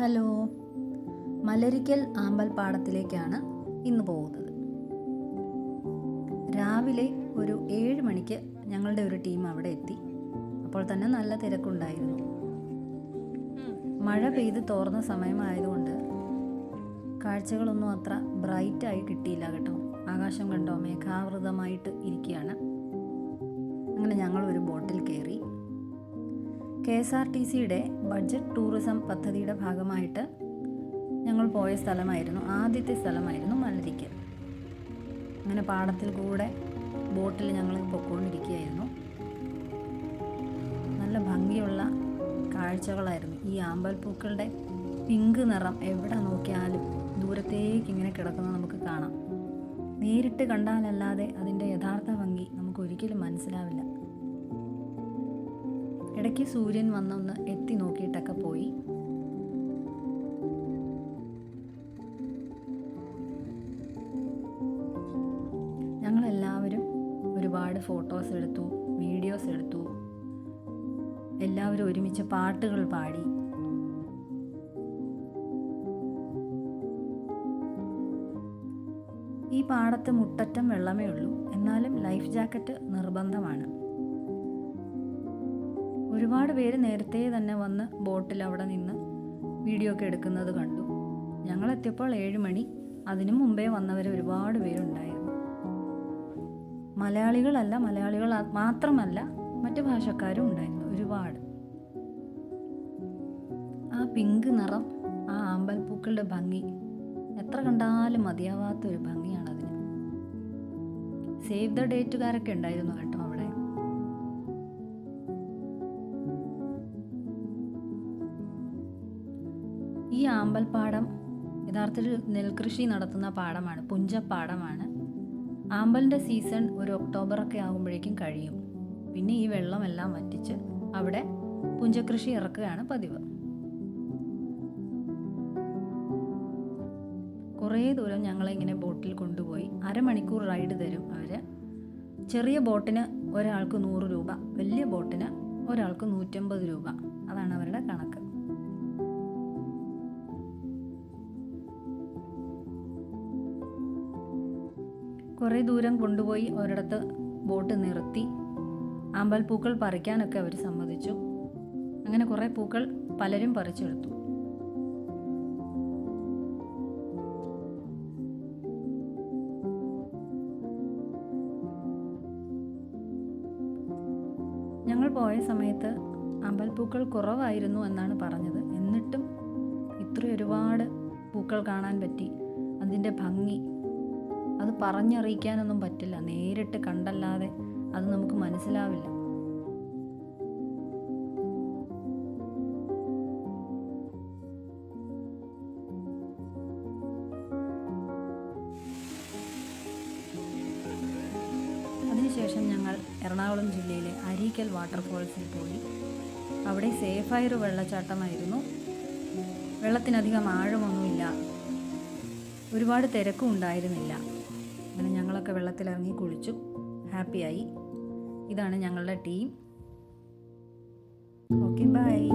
Hello. Malarikkal ആമ്പൽപ്പാടത്തിലേക്കാണ് ഇന്ന് പോകുന്നത്. രാവിലെ ഒരു ഏഴ് മണിക്ക് ഞങ്ങളുടെ ഒരു ടീം അവിടെ എത്തി. അപ്പോൾ തന്നെ നല്ല തിരക്കുണ്ടായിരുന്നു. മഴ പെയ്ത് തോർന്ന സമയമായതുകൊണ്ട് കാഴ്ചകളൊന്നും അത്ര ബ്രൈറ്റായി കിട്ടിയില്ല കേട്ടോ. ആകാശം കണ്ടോ? മേഘാവൃതമായിട്ട് ഇരിക്കുകയാണ്. അങ്ങനെ ഞങ്ങൾ ഒരു ബോട്ടിൽ കയറി. കെ എസ് ആർ ടി സിയുടെ ബഡ്ജറ്റ് ടൂറിസം പദ്ധതിയുടെ ഭാഗമായിട്ട് ഞങ്ങൾ പോയ സ്ഥലമായിരുന്നു. ആദ്യത്തെ സ്ഥലമായിരുന്നു മലരിക്കൽ അങ്ങനെ പാടത്തിൽ കൂടെ ബോട്ടിൽ ഞങ്ങൾ പൊക്കോണ്ടിരിക്കുകയായിരുന്നു. നല്ല ഭംഗിയുള്ള കാഴ്ചകളായിരുന്നു. ഈ ആമ്പൽപ്പൂക്കളുടെ പിങ്ക് നിറം എവിടെ നോക്കിയാലും ദൂരത്തേക്ക് ഇങ്ങനെ കിടക്കുന്നത് നമുക്ക് കാണാം. നേരിട്ട് കണ്ടാലല്ലാതെ അതിന്റെ യഥാർത്ഥ ഭംഗി നമുക്ക് ഒരിക്കലും മനസ്സിലാവില്ല. ഇടയ്ക്ക് സൂര്യൻ വന്നൊന്ന് എത്തി നോക്കിയിട്ടൊക്കെ പോയി. ഞങ്ങളെല്ലാവരും ഒരുപാട് ഫോട്ടോസ് എടുത്തു വീഡിയോസ് എടുത്തു. എല്ലാവരും ഒരുമിച്ച് പാട്ടുകൾ പാടി. ഈ പാടത്ത് മുട്ടറ്റം വെള്ളമേ ഉള്ളൂ. എന്നാലും ലൈഫ് ജാക്കറ്റ് നിർബന്ധമാണ്. ഒരുപാട് പേര് നേരത്തെ തന്നെ വന്ന് ബോട്ടിൽ അവിടെ നിന്ന് വീഡിയോ ഒക്കെ എടുക്കുന്നത് കണ്ടു. ഞങ്ങൾ എത്തിയപ്പോൾ ഏഴ് മണി. അതിനു മുമ്പേ വന്നവർ ഒരുപാട് പേരുണ്ടായിരുന്നു. മലയാളികളല്ല മലയാളികൾ മാത്രമല്ല മറ്റു ഭാഷക്കാരും ഉണ്ടായിരുന്നു ഒരുപാട്. ആ പിങ്ക് നിറം ആ ആമ്പൽപ്പൂക്കളുടെ ഭംഗി എത്ര കണ്ടാലും മതിയാവാത്ത ഒരു ഭംഗിയാണ് അതിന് സേവ് ദ ഡേറ്റുകാരൊക്കെ ഉണ്ടായിരുന്നു കേട്ടോ. ഈ ആമ്പൽപ്പാടം യഥാർത്ഥത്തിൽ നെൽകൃഷി നടത്തുന്ന പാടമാണ് പുഞ്ചപ്പാടമാണ്. ആമ്പലിന്റെ സീസൺ ഒരു ഒക്ടോബറൊക്കെ ആകുമ്പോഴേക്കും കഴിയും. പിന്നെ ഈ വെള്ളമെല്ലാം വറ്റിച്ച് അവിടെ പുഞ്ചകൃഷി ഇറക്കുകയാണ് പതിവ്. കുറേ ദൂരം ഞങ്ങളെ ഇങ്ങനെ ബോട്ടിൽ കൊണ്ടുപോയി അരമണിക്കൂർ റൈഡ് തരും അവർ ചെറിയ ബോട്ടിന് ഒരാൾക്ക് നൂറ് രൂപ വലിയ ബോട്ടിന് ഒരാൾക്ക് നൂറ്റമ്പത് രൂപ. അതാണ് അവരുടെ കണക്ക്. കുറേ ദൂരം കൊണ്ടുപോയി ഒരിടത്ത് ബോട്ട് നിർത്തി. ആമ്പൽപ്പൂക്കൾ പറിക്കാനൊക്കെ അവർ സമ്മതിച്ചു. അങ്ങനെ കുറേ പൂക്കൾ പലരും പറിച്ചെടുത്തു. ഞങ്ങൾ പോയ സമയത്ത് അമ്പൽപ്പൂക്കൾ കുറവായിരുന്നു എന്നാണ് പറഞ്ഞത്. എന്നിട്ടും ഇത്ര ഒരുപാട് പൂക്കൾ കാണാൻ പറ്റി. അതിന്റെ ഭംഗി അത് പറഞ്ഞറിയിക്കാനൊന്നും പറ്റില്ല. നേരിട്ട് കണ്ടല്ലാതെ അത് നമുക്ക് മനസ്സിലാവില്ല. അതിനുശേഷം ഞങ്ങൾ എറണാകുളം ജില്ലയിലെ അരീക്കൽ വാട്ടർഫോൾസിൽ പോയി. അവിടെ സേഫായൊരു വെള്ളച്ചാട്ടമായിരുന്നു. വെള്ളത്തിനധികം ആഴമൊന്നുമില്ല. ഒരുപാട് തിരക്കും ഉണ്ടായിരുന്നില്ല. ഞങ്ങളൊക്കെ വെള്ളത്തിലിറങ്ങി കുളിച്ചു. ഹാപ്പിയായി. ഇതാണ് ഞങ്ങളുടെ ടീം. Okay bye.